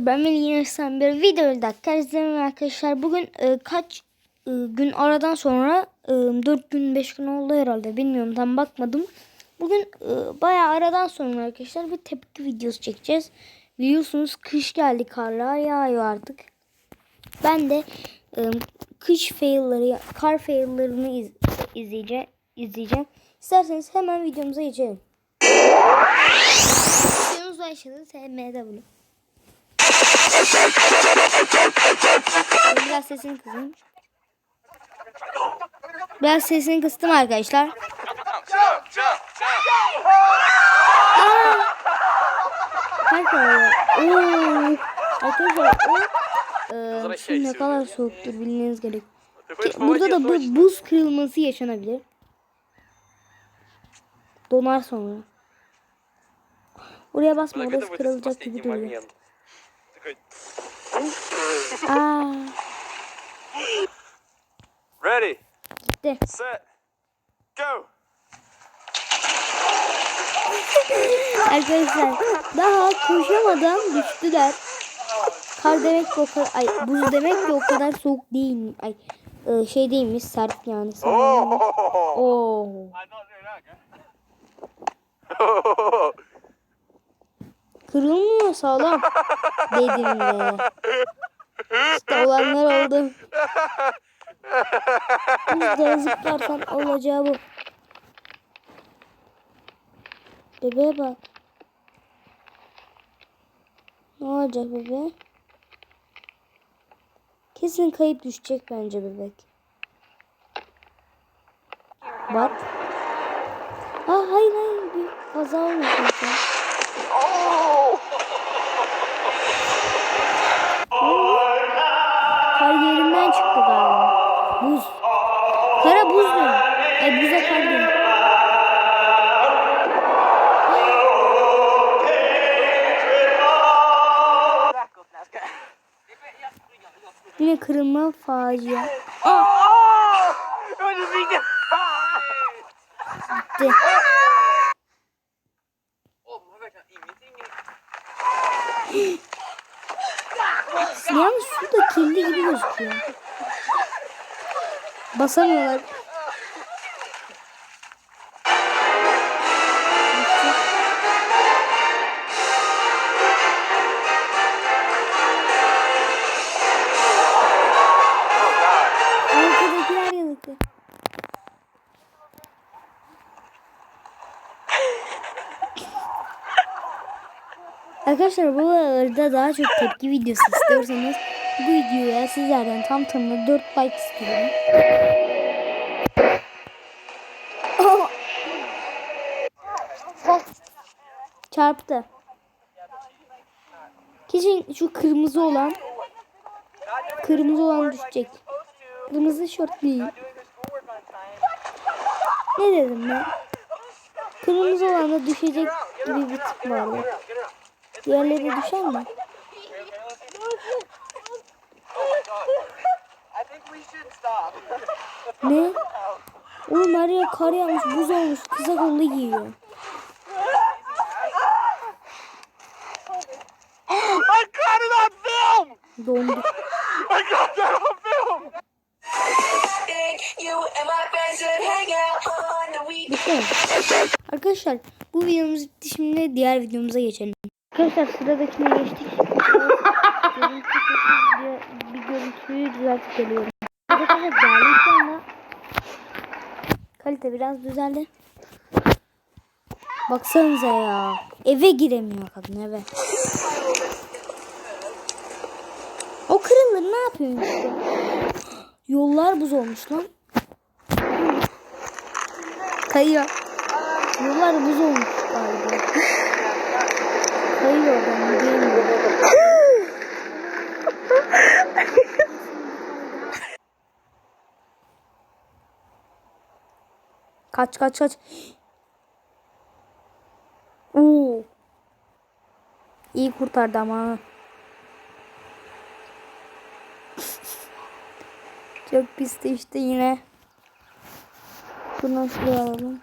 Ben sen bir video dakika izledim arkadaşlar. Bugün e, kaç e, gün aradan sonra e, 4 gün 5 gün oldu herhalde bilmiyorum tam bakmadım. Bugün e, bayağı aradan sonra arkadaşlar bir tepki videosu çekeceğiz. Biliyorsunuz kış geldi karlar yağıyor artık. Ben de e, kış failleri, kar faillerını iz, izleyeceğim, izleyeceğim. İsterseniz hemen videomuza geçelim. Videomuz başladı. SMW. Biraz sesini kısayım. Biraz sesini kıstım arkadaşlar. Arkadaşlar. O e, su ne kadar soğuktur bilmeniz gerek. Burada da bu buz kırılması yaşanabilir. Donar sonra. Oraya basma orası kırılacak gibi duruyor. Aa, Ready, gitti. set, go. Arkadaşlar daha koşamadan düştüler. Kar demek ki o kadar, ay buz demek ki o kadar soğuk değil. Ay e, şey değilmiş sert yani. sanırım. Oh. Oo. Kırılmıyor sağlam. Dedim de. İşte olanlar oldu. Buzda zıplarsan olacağı bu. Bebeğe bak. Ne olacak bebe? Kesin kayıp düşecek bence bebek. Bak. Aa hayır hayır bir kaza olmasın. lütfen. Buz. Kara buz diyor. Ay buza kar diyor. Yine kırılma facia. Gitti. Yalnız su da kirli gibi gözüküyor. Basamıyorlar. Arkadaşlar bu arada daha çok tepki videosu istiyorsanız bu videoya sizlerden tam tamına 4 like istiyorum. Çarptı. Kesin şu kırmızı olan kırmızı olan düşecek. Kırmızı şort değil. Ne dedim ben? Kırmızı olan da düşecek gibi bir tip vardı. Diğerleri düşer mi? Ne? Oğlum her yer kar yağmış, buz olmuş, kısa kollu giyiyor. I on film. Dondu. I on film. Bitti? Arkadaşlar bu videomuz bitti. Şimdi diğer videomuza geçelim. Arkadaşlar sıradakine geçtik. Bir görüntüyü düzeltip geliyorum. Şu anda. Kalite biraz düzeldi. Baksanıza ya. Eve giremiyor kadın eve. O kırılır ne yapıyorsun işte? Yollar buz olmuş lan. Kayıyor. Yollar buz olmuş galiba. Kayıyor oradan yürüyemiyor. Kaç kaç kaç. Oo. İyi kurtardı ama. Çok pisti işte yine. Bunu şuraya alalım.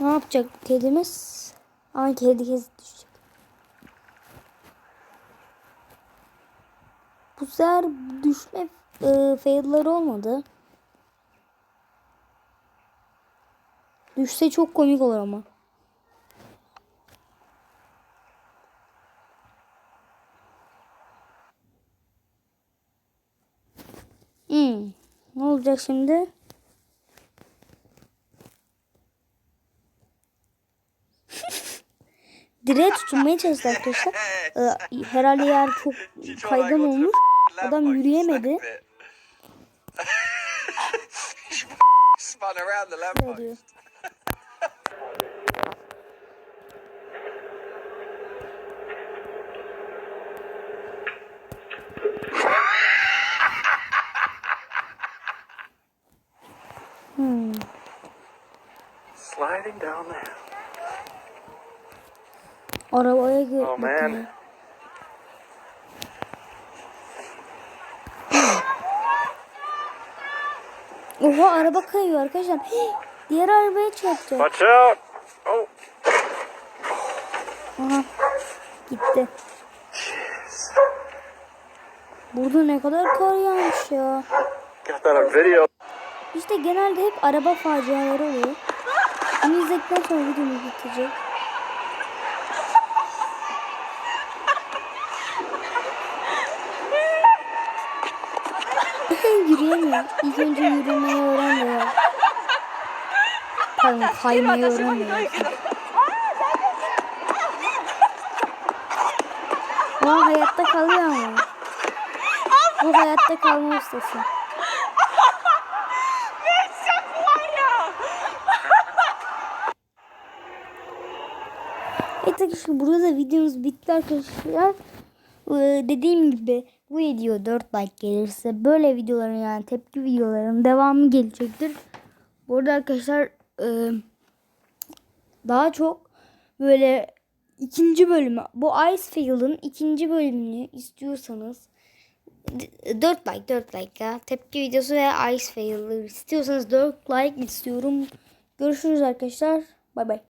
Ne yapacak kedimiz? Ama kedi kez düşecek. Sefer düşme e, fail'ları olmadı. Düşse çok komik olur ama. Hmm. Ne olacak şimdi? Direğe tutunmaya çalıştı arkadaşlar. Ee, herhalde yer çok kaygan olmuş. Adam yürüyemedi. Ne diyor? Hmm. Sliding down there. Arabaya. Oh, man. Oha araba kayıyor arkadaşlar. Hii, Diğer arabaya çarptı. Watch out! Oh, Aha. Gitti. Burada ne kadar kar yağmış ya. İşte genelde hep araba faciaları oluyor. Bunu izledikten sonra videomuz bitecek. Yürüyemiyor. İlk önce yürümeyi öğrenmiyor. Pardon kaymayı öğrenmiyor. O hayatta kalıyor ama. Bu hayatta kalma ustası. Evet arkadaşlar burada da videomuz bitti arkadaşlar. Ee, dediğim gibi bu video 4 like gelirse böyle videoların yani tepki videoların devamı gelecektir. Bu arada arkadaşlar e, daha çok böyle ikinci bölümü bu Icefield'ın ikinci bölümünü istiyorsanız 4 like 4 like ya tepki videosu ve Icefield'ı istiyorsanız 4 like istiyorum. Görüşürüz arkadaşlar. Bay bay.